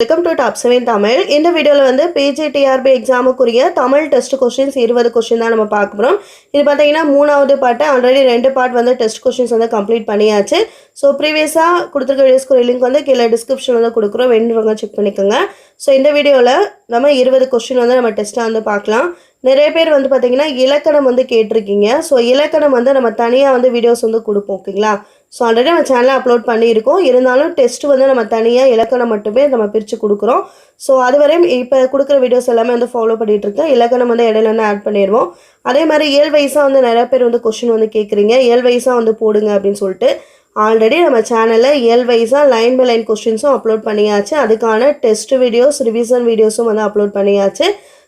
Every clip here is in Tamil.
Welcome to top seven Tamil இந்த வீடியோவில் வந்து பிஜி டிஆர்பி எக்ஸாமுக்குரிய தமிழ் டெஸ்ட் கொஸ்டின்ஸ் இருபது கொஸ்டின் தான் நம்ம பார்க்க போகிறோம் இது பார்த்தீங்கன்னா மூணாவது பாட்டு ஆல்ரெடி ரெண்டு பார்ட் வந்து டெஸ்ட் கொஸ்டின்ஸ் வந்து கம்ப்ளீட் பண்ணியாச்சு. ஸோ ப்ரீவியஸாக கொடுத்துருக்க வீடியோஸ்க்கு லிங்க் வந்து கீழே டிஸ்கிரிப்ஷன் வந்து கொடுக்குறோம். வேணுறவங்க செக் பண்ணிக்கோங்க. ஸோ இந்த வீடியோவில் நம்ம இருபது கொஸ்டின் வந்து நம்ம டெஸ்ட்டாக வந்து பார்க்கலாம். நிறைய பேர் வந்து பார்த்தீங்கன்னா இலக்கணம் வந்து கேட்டிருக்கீங்க. ஸோ இலக்கணம் வந்து நம்ம தனியாக வந்து வீடியோஸ் வந்து கொடுப்போம் ஓகேங்களா? ஸோ ஆல்ரெடி நம்ம சேனலில் அப்லோட் பண்ணியிருக்கோம். இருந்தாலும் டெஸ்ட் வந்து நம்ம தனியாக இலக்கணம் மட்டுமே நம்ம பிரித்து கொடுக்குறோம். ஸோ அது வரையும் இப்போ கொடுக்குற வீடியோஸ் எல்லாமே வந்து ஃபாலோ பண்ணிகிட்டு இருக்கேன் இலக்கணம் வந்து இடையில வந்து ஆட் பண்ணிடுவோம். அதே மாதிரி ஏழு வயசாக வந்து நிறைய பேர் வந்து கொஷின் வந்து கேட்குறீங்க ஏழு வயசாக வந்து போடுங்க அப்படின்னு சொல்லிட்டு ஆல்ரெடி நம்ம சேனலில் ஏழு வைஸாக லைன் பை லைன் கொஸ்டின்ஸும் அப்லோட் பண்ணியாச்சு. அதுக்கான டெஸ்ட் வீடியோஸ் ரிவிஷன் வீடியோஸும் வந்து அப்லோட் பண்ணியாச்சு.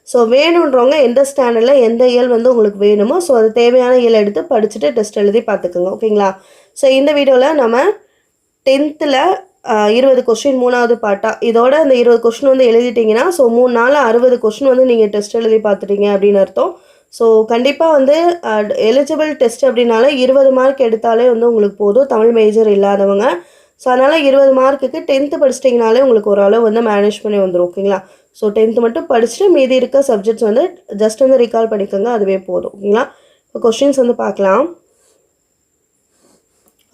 ஸோ வேணுன்றவங்க எந்த ஸ்டாண்டர்டில் எந்த இயல் வந்து உங்களுக்கு வேணுமோ ஸோ அது தேவையான இயல் எடுத்து படிச்சுட்டு டெஸ்ட் எழுதி பார்த்துக்குங்க ஓகேங்களா ஸோ இந்த வீடியோவில் நம்ம டென்த்தில் இருபது கொஸ்டின் மூணாவது பாட்டாக இதோட அந்த இருபது கொஸ்டின் வந்து எழுதிட்டிங்கன்னா ஸோ மூணு நாள் அறுபது கொஸ்டின் வந்து நீங்கள் டெஸ்ட் எழுதி பார்த்துட்டீங்க அப்படின்னு அர்த்தம். ஸோ கண்டிப்பாக வந்து எலிஜிபிள் டெஸ்ட் அப்படின்னாலே இருபது மார்க் எடுத்தாலே வந்து உங்களுக்கு போதும் தமிழ் மேஜர் இல்லாதவங்க. ஸோ அதனால் இருபது மார்க்குக்கு டென்த்து படிச்சிட்டிங்கனாலே உங்களுக்கு ஓரளவு வந்து மேனேஜ் பண்ணி வந்துடும் ஓகேங்களா ஸோ டென்த்து மட்டும் படிச்சுட்டு மீதி இருக்க சப்ஜெக்ட்ஸ் வந்து ஜஸ்ட் வந்து ரீகால் பண்ணிக்கோங்க அதுவே போதும் ஓகேங்களா இப்போ கொஸ்டின்ஸ் வந்து பார்க்கலாம்.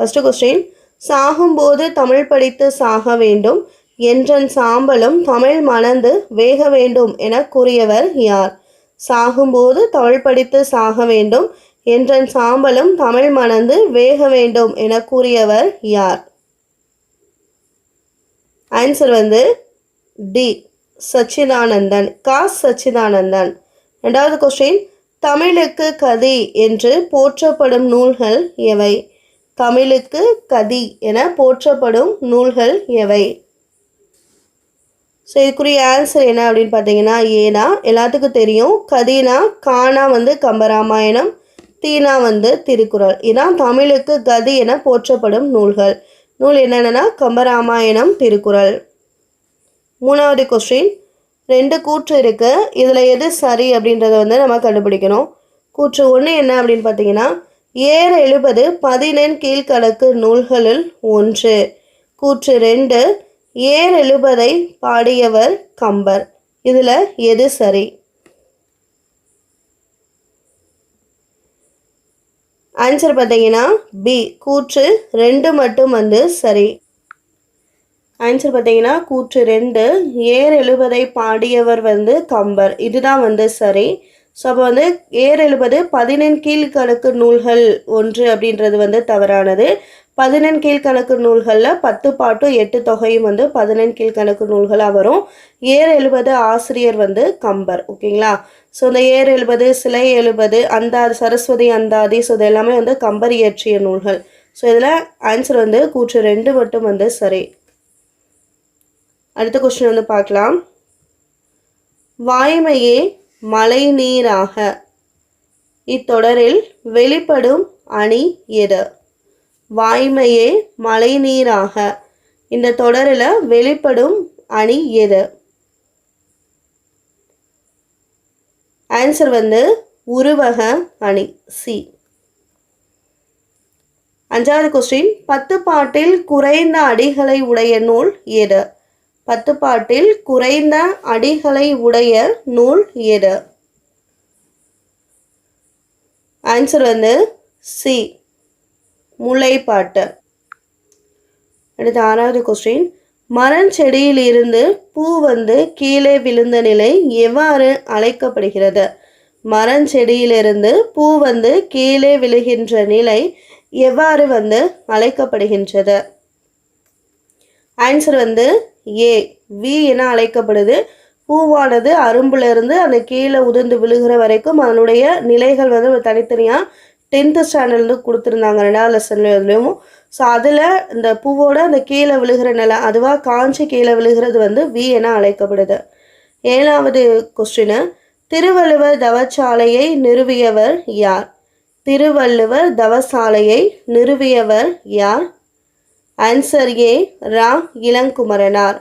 ஃபஸ்ட்டு கொஸ்டின் சாகும்போது தமிழ் படித்து சாக வேண்டும் என்றன் சாம்பலும் தமிழ் மணந்து வேக வேண்டும் என கூறியவர் யார்? சாகும்போது தமிழ் படித்து சாக வேண்டும் என்றன் சாம்பலும் தமிழ் மணந்து வேக வேண்டும் என கூறியவர் யார்? ஆன்சர் வந்து டி சச்சிதானந்தன். கா. சச்சிதானந்தன். ரெண்டாவது கொஸ்டின் தமிழுக்கு கதி என்று போற்றப்படும் நூல்கள் எவை? தமிழுக்கு கதி என போற்றப்படும் நூல்கள் எவை? ஸோ இதுக்குரிய ஆன்சர் என்ன அப்படின்னு பார்த்தீங்கன்னா ஏனா எல்லாத்துக்கும் தெரியும். கதினா கானா வந்து கம்பராமாயணம் தீனா வந்து திருக்குறள். இதான் தமிழுக்கு கதி என போற்றப்படும் நூல்கள். நூல் என்னென்னா கம்பராமாயணம் திருக்குறள். மூணாவது கொஸ்டின் ரெண்டு கூற்று இருக்குது இதில் எது சரி அப்படின்றத வந்து நம்ம கண்டுபிடிக்கணும். கூற்று ஒன்று என்ன அப்படின்னு பார்த்தீங்கன்னா ஏர் எழுபது பதினெண் கீழ்கணக்கு நூல்களில் ஒன்று. கூற்று ரெண்டு ஏர் எழுபதை பாடியவர் கம்பர். இதில் எது சரி? ஆன்சர் பார்த்தீங்கன்னா பி கூற்று ரெண்டு மட்டும் வந்து சரி. ஆன்சர் பார்த்தீங்கன்னா கூற்று ரெண்டு ஏர் எழுபதை பாடியவர் வந்து கம்பர். இதுதான் வந்து சரி. ஸோ அப்போ வந்து ஏர் எழுபது பதினெண் கீழ்கணக்கு நூல்கள் ஒன்று அப்படின்றது வந்து தவறானது. பதினெண் கீழ்கணக்கு நூல்களில் பத்து பாட்டும் எட்டு தொகையும் வந்து பதினெண் கீழ்கணக்கு நூல்களாக வரும். ஏர் எழுபது ஆசிரியர் வந்து கம்பர். ஓகேங்களா? ஸோ இந்த ஏர் எழுபது சிலை எழுபது அந்தாதி சரஸ்வதி அந்தாதி. ஸோ இது எல்லாமே வந்து கம்பர் இயற்றிய நூல்கள். ஸோ இதில் ஆன்சர் வந்து கூற்று ரெண்டு மட்டும் வந்து சரி. அடுத்த கொஸ்டின் வந்து பார்க்கலாம். வாய்மையே மழை நீராக இத்தொடரில் வெளிப்படும் அணி எது? வாய்மையே மழை நீராக இந்த தொடரில் வெளிப்படும் அணி எது? ஆன்சர் வந்து உருவக அணி சி அஞ்சாவது கொஸ்டின் பத்து பாட்டில் குறைந்த அடிகளை உடைய நூல் எது? பத்து பாட்டில் குறைந்த அடிகளை உடைய நூல் எது? ஆன்சர் வந்து சி முல்லைப்பாட்டு. அடுத்த ஆறாவது கொஸ்டின் மரஞ்செடியில் இருந்து பூ வந்து கீழே விழுந்த நிலை எவ்வாறு அழைக்கப்படுகிறது? மரஞ்செடியிலிருந்து பூ வந்து கீழே விழுகின்ற நிலை எவ்வாறு வந்து அழைக்கப்படுகின்றது? ஆன்சர் வந்து ஏ வி என அழைக்கப்படுது. பூவானது அரும்புலேருந்து அந்த கீழே உதிர்ந்து விழுகிற வரைக்கும் அதனுடைய நிலைகள் வந்து தனித்தனியாக டென்த்து ஸ்டாண்டர்ட்லேருந்து கொடுத்துருந்தாங்க. ரெண்டாவது லெசன்லேயும் ஸோ அதில் இந்த பூவோட அந்த கீழே விழுகிற நிலை அதுவாக காஞ்சி கீழே விழுகிறது வந்து வி என அழைக்கப்படுது. ஏழாவது கொஸ்டின் திருவள்ளுவர் தவச்சாலையை நிறுவியவர் யார்? திருவள்ளுவர் தவசாலையை நிறுவியவர் யார்? Answer A Ra. இளங்குமரனார்.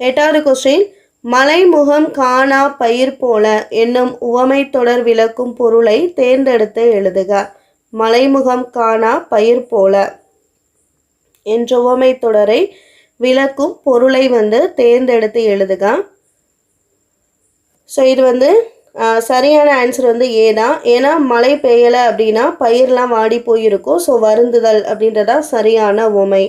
எட்டாவது கொஸ்டின் மலைமுகம் காணா பயிர் போல என்னும் உவமை தொடர் விளக்கும் பொருளை தேர்ந்தெடுத்து எழுதுக. மலைமுகம் காணா பயிர் போல. என்ற உவமை தொடரை விளக்கும் பொருளை வந்து தேர்ந்தெடுத்து எழுதுக. ஸோ இது வந்து சரியான ஆன்சர் வந்து ஏ தான். ஏன்னா மழை பெய்யலை அப்படின்னா பயிர்லாம் வாடி போயிருக்கும். ஸோ வருந்துதல் அப்படின்றதா சரியான உமை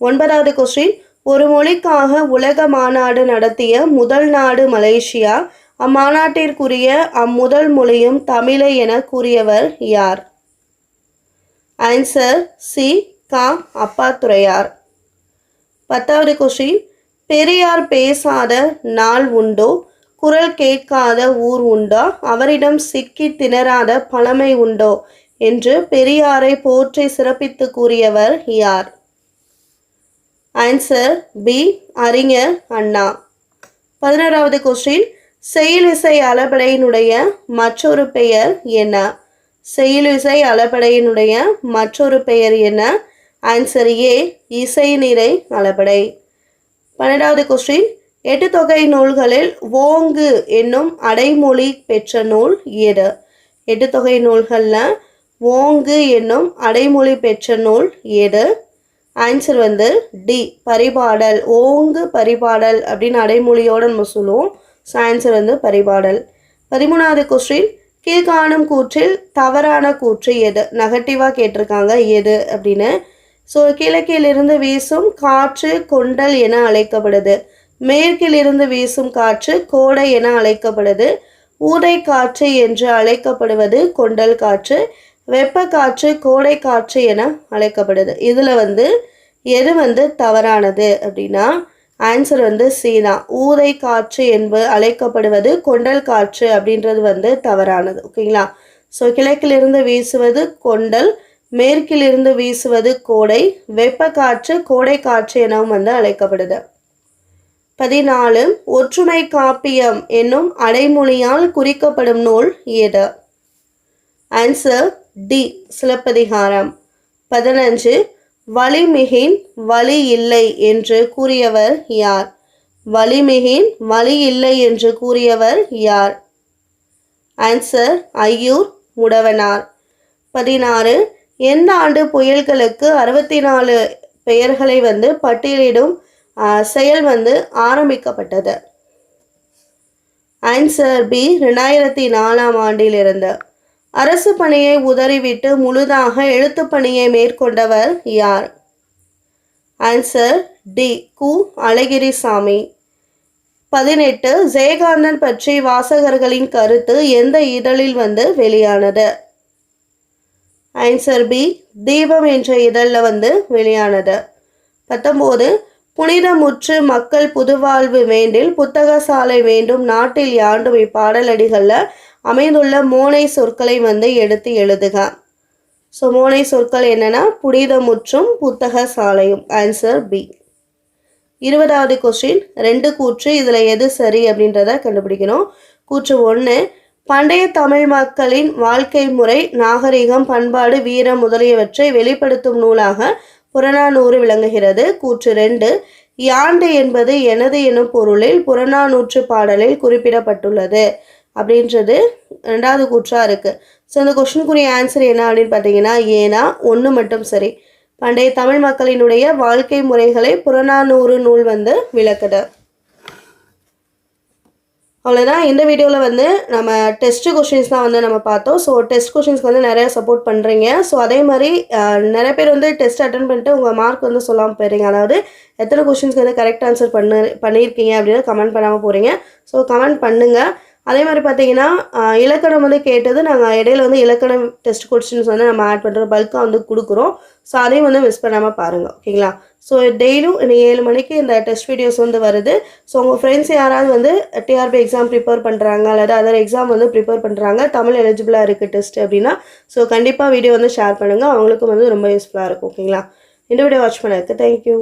ஒன்பதாவது கொஸ்டின் ஒரு மொழிக்காக உலக மாநாடு நடத்திய முதல் நாடு மலேசியா? அம்மாநாட்டிற்குரிய அம்முதல் மொழியும் தமிழை என கூறியவர் யார்? ஆன்சர் சி கா அப்பாத்துரையார். பத்தாவது கொஸ்டின் பெரியார் பேசாத நாள் உண்டோ? குரல் கேட்காத ஊர் உண்டா? அவரிடம் சிக்கி திணறாத பழமை உண்டோ? என்று பெரியாரை போற்றி சிறப்பித்து கூறியவர் யார்? ஆன்சர் பி அறிஞர் அண்ணா. பதினோராவது கொஸ்டின் செயலிசை அளபடையினுடைய மற்றொரு பெயர் என்ன? செயலிசை அளபடையினுடைய மற்றொரு பெயர் என்ன? ஆன்சர் ஏ இசை நிறை அளபடை பன்னெண்டாவது கொஸ்டின் எட்டு தொகை நூல்களில் ஓங்கு என்னும் அடைமொழி பெற்ற நூல் எது? எட்டு தொகை நூல்களில் ஓங்கு என்னும் அடைமொழி பெற்ற நூல் எது? ஆன்சர் வந்து டி பரிபாடல். ஓங்கு பரிபாடல் அப்படின்னு அடைமொழியோடு நம்ம சொல்லுவோம். ஸோ ஆன்சர் வந்து பரிபாடல். பதிமூணாவது கொஸ்டின் கீழ்காணும் கூற்றில் தவறான கூற்று எது? நெகட்டிவாக கேட்டிருக்காங்க எது அப்படின்னு. ஸோ கிழக்கிலிருந்து வீசும் காற்று கொண்டல் என அழைக்கப்படுது. மேற்கிலிருந்து வீசும் காற்று கோடை என அழைக்கப்படுது. ஊதை காற்று என்று அழைக்கப்படுவது கொண்டல் காற்று. வெப்ப காற்று கோடை காற்று என அழைக்கப்படுது. இதில் வந்து எது வந்து தவறானது அப்படின்னா ஆன்சர் வந்து சி தான். ஊதை காற்று என்பது அழைக்கப்படுவது கொண்டல் காற்று அப்படின்றது வந்து தவறானது. ஓகேங்களா ஸோ கிழக்கிலிருந்து வீசுவது கொண்டல் மேற்கிலிருந்து வீசுவது கோடை வெப்ப காற்று கோடை காற்று எனவும் வந்து அழைக்கப்படுது. பதினாலு ஒற்றுமை காப்பியம் என்னும் அடைமொழியால் குறிக்கப்படும் நூல் எது? Answer D Silappathikaram. பதினஞ்சு வலிமிகின் வலி இல்லை என்று கூறியவர் யார்? வலிமிகின் வலி இல்லை என்று கூறியவர் யார்? ஆன்சர் ஐயூர் முடவனார். பதினாறு எந்த ஆண்டு புயல்களுக்கு அறுபத்தி நாலு பெயர்களை வந்து பட்டியலிடும் செயல் வந்து ஆரம்பிக்கப்பட்டது? ஆன்சர் பி ரெண்டாயிரத்தி நாலாம் ஆண்டிலிருந்து. அரசு பணியை உதறிவிட்டு முழுதாக எழுத்துப்பணியை மேற்கொண்டவர் யார்? ஆன்சர் டி கு. அழகிரிசாமி. பதினெட்டு. ஜெயகாந்தன் பற்றி வாசகர்களின் கருத்து எந்த இதழில் வந்து வெளியானது? ஆன்சர் பி தீபம் என்ற இதழில் வந்து வெளியானது. பத்தொம்போது புனிதமுற்று மக்கள் புதுவாழ்வு வேண்டில் புத்தக சாலை வேண்டும் நாட்டில் யாண்டும் இப்பாடலடிகளில் அமைந்துள்ள மோனை சொற்களை வந்து எடுத்து எழுதுக. ஸோ மோனை சொற்கள் என்னன்னா புனிதமுற்றும் புத்தக சாலையும். ஆன்சர் பி இருபதாவது கொஸ்டின் ரெண்டு கூற்று இதில் எது சரி அப்படின்றத கண்டுபிடிக்கணும். கூற்று ஒன்று பண்டைய தமிழ் மக்களின் வாழ்க்கை முறை நாகரிகம் பண்பாடு வீரம் முதலியவற்றை வெளிப்படுத்தும் நூலாக புறநானூறு விளங்குகிறது. கூற்று ரெண்டு யாண்டு என்பது எனது எனும் பொருளில் புறநானூற்று பாடலில் குறிப்பிடப்பட்டுள்ளது. அப்படின்றது ரெண்டாவது கூற்றாக இருக்குது ஸோ இந்த கொஷனுக்குரிய ஆன்சர் என்ன அப்படின்னு பார்த்தீங்கன்னா ஏன்னா ஒன்று மட்டும் சரி. பண்டைய தமிழ் மக்களினுடைய வாழ்க்கை முறைகளை புறநானூறு நூல் வந்து விளக்குது. அவ்வளோதான் இந்த வீடியோவில் வந்து நம்ம டெஸ்ட்டு கொஷின்ஸ் தான் வந்து நம்ம பார்த்தோம். ஸோ டெஸ்ட் கொஷின்ஸ்க்கு வந்து நிறைய சப்போர்ட் பண்ணுறீங்க ஸோ அதே மாதிரி நிறைய பேர் வந்து டெஸ்ட் அட்டன் பண்ணிட்டு உங்கள் மார்க் வந்து சொல்லாமல் போயிடுறீங்க. அதாவது எத்தனை கொஷின்ஸ்க்கு வந்து கரெக்ட் ஆன்சர் பண்ணு பண்ணியிருக்கீங்க அப்படின்னு கமெண்ட் பண்ணாமல் போகிறீங்க ஸோ கமெண்ட் பண்ணுங்கள் அதே மாதிரி பார்த்தீங்கன்னா இலக்கணம் வந்து கேட்டது நாங்கள் இடையில வந்து இலக்கணம் டெஸ்ட் கொஸ்டின்ஸ் வந்து நம்ம ஆட் பண்ணுறோம் பல்காக வந்து கொடுக்குறோம். ஸோ அதையும் வந்து மிஸ் பண்ணாமல் பாருங்கள் ஓகேங்களா? ஸோ டெய்லியும் இன்னைக்கு ஏழு மணிக்கு இந்த டெஸ்ட் வீடியோஸ் வந்து வருது. ஸோ உங்கள் ஃப்ரெண்ட்ஸ் யாராவது வந்து டிஆர்பி எக்ஸாம் ப்ரிப்பேர் பண்ணுறாங்க அல்லது அதர் எக்ஸாம் வந்து ப்ரிப்பேர் பண்ணுறாங்க தமிழ் எலிஜிபிளாக இருக்குது டெஸ்ட் அப்படின்னா ஸோ கண்டிப்பாக வீடியோ வந்து ஷேர் பண்ணுங்கள் அவங்களுக்கும் வந்து ரொம்ப யூஸ்ஃபுல்லாக இருக்கும் ஓகேங்களா? இந்த வீடியோ வாட்ச் பண்ணதுக்கு தேங்க்யூ